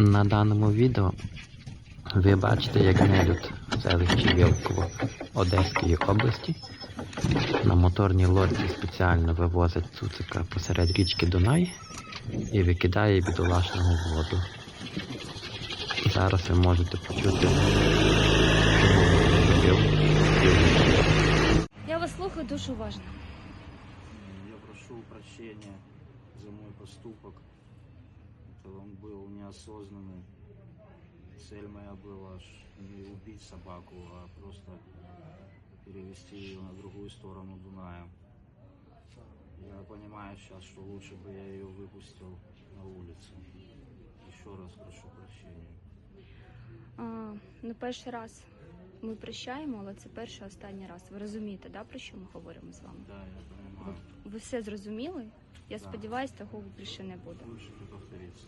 На даному відео ви бачите, як нелюд в селищі Вілково Одеської області на моторній лодці спеціально вивозить цуцика посеред річки Дунай і викидає бідолашного в воду. Зараз ви можете почути. Я вас слухаю дуже уважно. Я прошу прощения за мой поступок Это он был неосознанный. Цель моя была ж не убить собаку, а просто перевести ее на другую сторону Дуная. Я понимаю сейчас, что лучше бы я ее выпустил на улицу. Еще раз прошу прощения. А, ну, перший раз ми прощаємо, але це перший останній раз. Ви розумієте, да, про що ми говоримо з вами? Да, я понимаю. Ви все зрозуміли? Я Да. сподіваюся, такого більше не буде. Лучше не повторится.